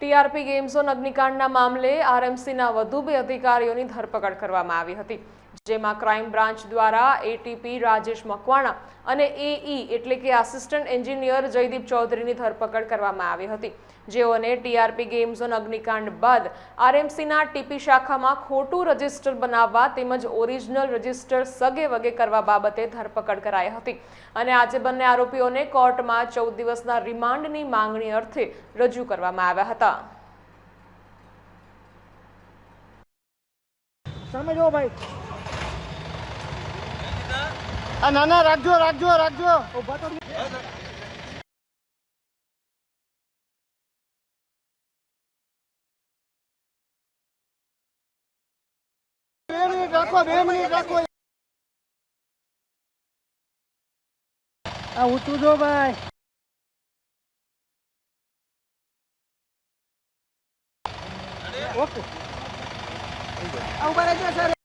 TRP game zone અગ્નિકાંડના મામલે આરએમસીના વધુ બે અધિકારીઓની ધરપકડ કરવામાં આવી હતી. જેમાં ક્રાઇમ બ્રાન્ચ દ્વારા એટીપી રાજેશ મકવાણા અને એઈ એટલે કે આસિસ્ટન્ટ એન્જિનિયર જયદીપ ચૌધરીની ધરપકડ કરવામાં આવી હતી. જેઓને ટીઆરપી ગેમ ઝોન અગ્નિકાંડ બાદ આરએમસીના ટીપી શાખામાં ખોટું રજિસ્ટર બનાવવા તેમજ ઓરિજિનલ રજિસ્ટર સગે વગે કરવા બાબતે ધરપકડ કરાઈ હતી. અને આજે બંને આરોપીઓને કોર્ટમાં ચૌદ દિવસના રિમાન્ડની માંગણી અર્થે રજૂ કરવામાં આવ્યા હતા. સામે જો ભાઈ. આ ના ના, રાખજો રાખજો રાખજો. ઊભા રાખો રાખો. આ ઊંચું જો ભાઈ. ઓકે. આવું રહેજો સર